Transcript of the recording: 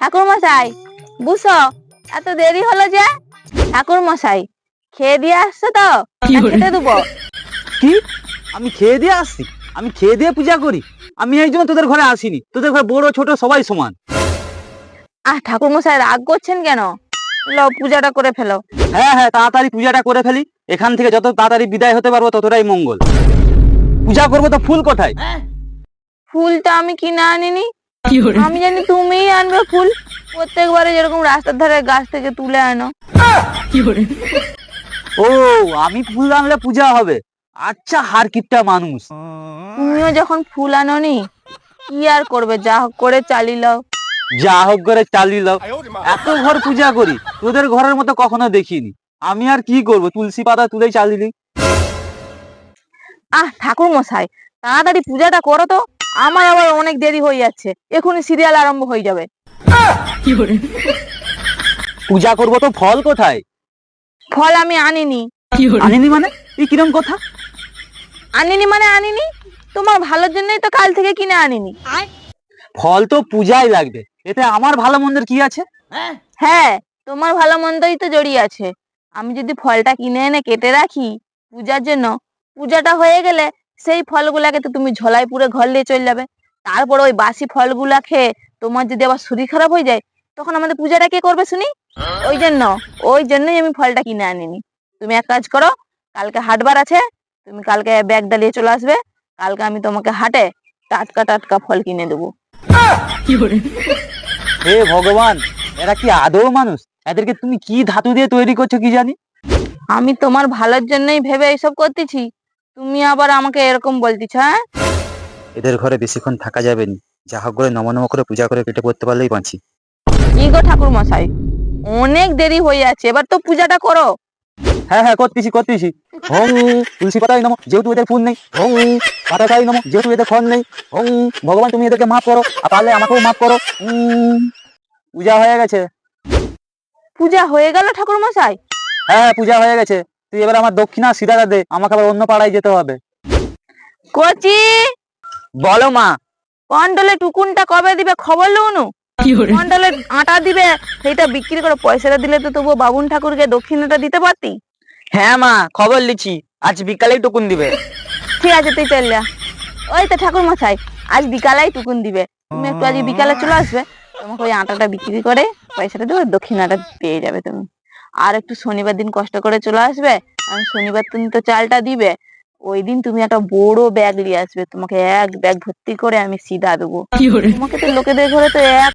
ঠাকুর মশাই বুঝো এত দেরি হলো যে? ঠাকুর মশাই খেয়ে দিয়ে আসছো তো? না খেতে দেবো। কি? আমি খেয়ে দিয়ে আসছি? আমি খেয়ে দিয়ে পূজা করি? আমি এই জন্য তোদের ঘরে আসিনি। তোদের ঘরে বড় ছোট সবাই সমান। আহ ঠাকুর মশাই রাগ করছেন কেন? লো পূজাটা করে ফেলো। হ্যাঁ হ্যাঁ তাড়াতাড়ি পূজাটা করে ফেলি। এখান থেকে যত তাড়াতাড়ি বিদায় হতে পারব ততটাই মঙ্গল। পূজা করব তো ফুল কোথায়? ফুলটা আমি কিনে আনিনি। আমি জানি তুমিই আনবে ফুল। প্রত্যেকবারে যেরকম রাস্তার ধারে গাছ থেকে তুলে আনো। ও আমি ফুল আনলে পূজা হবে। আচ্ছা হারকিপটা মানুষ। তুমিও যখন ফুল আনোনি কি আর করবে? যা হোক করে চালিয়ে লাও। যা হোক করে চালিয়ে দাও এত ঘর পূজা করি তোদের ঘরের মতো কখনো দেখিনি। আমি আর কি করব? তুলসী পাতা তুলেই চালিয়ে দিই আহ ঠাকুর মশাই তাড়াতাড়ি পূজাটা করো তো। আমার আবার অনেক দেরি হয়ে যাচ্ছে। এখনই সিরিয়াল আরম্ভ হয়ে যাবে। পূজা করব তো ফল কোথায়? ফল আমি আনিনি। আনিনি মানে? এই কিরম কথা? আনিনি মানে আনিনি? তোমার ভালোর জন্যই তো কাল থেকে কিনে আনিনি। ফল তো পূজায় লাগবে। এতে আমার ভালো মন্দের কি আছে? হ্যাঁ তোমার ভালো মন্দই তো জড়িয়ে আছে। আমি যদি ফলটা কিনে এনে কেটে রাখি পূজার জন্য পূজাটা হয়ে গেলে সেই ফলগুলাকে তো তুমি ঝোলায় পুরে ঘর নিয়ে চলে যাবে। তারপর ওই বাসি ফলগুলা খেয়ে তোমার যদি আবার শরীর খারাপ হয়ে যায় তখন আমাদের পূজাটা কে করবে শুনি? ওই জন্য ওই জন্যই আমি ফলটা কিনে আনিনি। তুমি এক কাজ করো কালকে হাটবার আছে তুমি কালকে ব্যাগ ডালিয়ে চলে আসবে কালকে আমি তোমাকে হাটে টাটকা টাটকা ফল কিনে দেবো। হে ভগবান এরা কি আদৌ মানুষ? এদেরকে তুমি কি ধাতু দিয়ে তৈরি করছ কি জানি? আমি তোমার ভালোর জন্যই ভেবে এইসব করতেছি। তুমি আবার আমাকে এরকম বলতেছ হ্যাঁ? এদের ঘরে বেশিক্ষণ থাকা যাবে না। যা হোক করে নম নম করে পূজা করে কেটে পড়তে পারলেই বাঁচি। কি গো ঠাকুর মশাই? অনেক দেরি হয়ে যাচ্ছে এবার তো পূজাটা করো। হ্যাঁ হ্যাঁ করতেছি করতেছি। ওং তুলসী পাতায় নম যেহেতু এদের ফুল নেই ওং পাতা চাই নম যেহেতু এদের ফল নেই ওং ভগবান তুমি এদেরকে মাফ করো আর পারলে আমাকেও মাফ করো। উম, পূজা হয়ে গেছে। পূজা হয়ে গেল ঠাকুর মশাই? হ্যাঁ হ্যাঁ পূজা হয়ে গেছে। তুই এবার আমার দক্ষিণা সিরাটা দে আমাকে আবার অন্য পাড়ায় যেতে হবে। কচি! বলো মা। কন্ডলে টুকুনটা কবে দিবে খবর লুনু? কন্ডলে আটা দিবে সেইটা বিক্রি করে পয়সাটা দিলে তো তবুও বাবুন ঠাকুরকে দক্ষিণাটা দিতে পারতি? হ্যাঁ মা খবর লিছি আজ বিকালেই টুকুন দিবে। ঠিক আছে তুই চল যা। ওই তো ঠাকুর মশাই আজ বিকালেই টুকুন দিবে। তুমি একটু আজ বিকালে চলে আসবে তোমাকে ওই আটাটা বিক্রি করে পয়সাটা দেবো দক্ষিণাটা পেয়ে যাবে তুমি। আর একটু শনিবার দিন কষ্ট করে চলে আসবে আর শনিবার দিন তো চালটা দিবে। ওই দিন তুমি একটা বড় ব্যাগ নিয়ে আসবে তোমাকে এক ব্যাগ ভর্তি করে আমি সিধা দেবো। তোমাকে তো লোকেদের ঘরে তো এক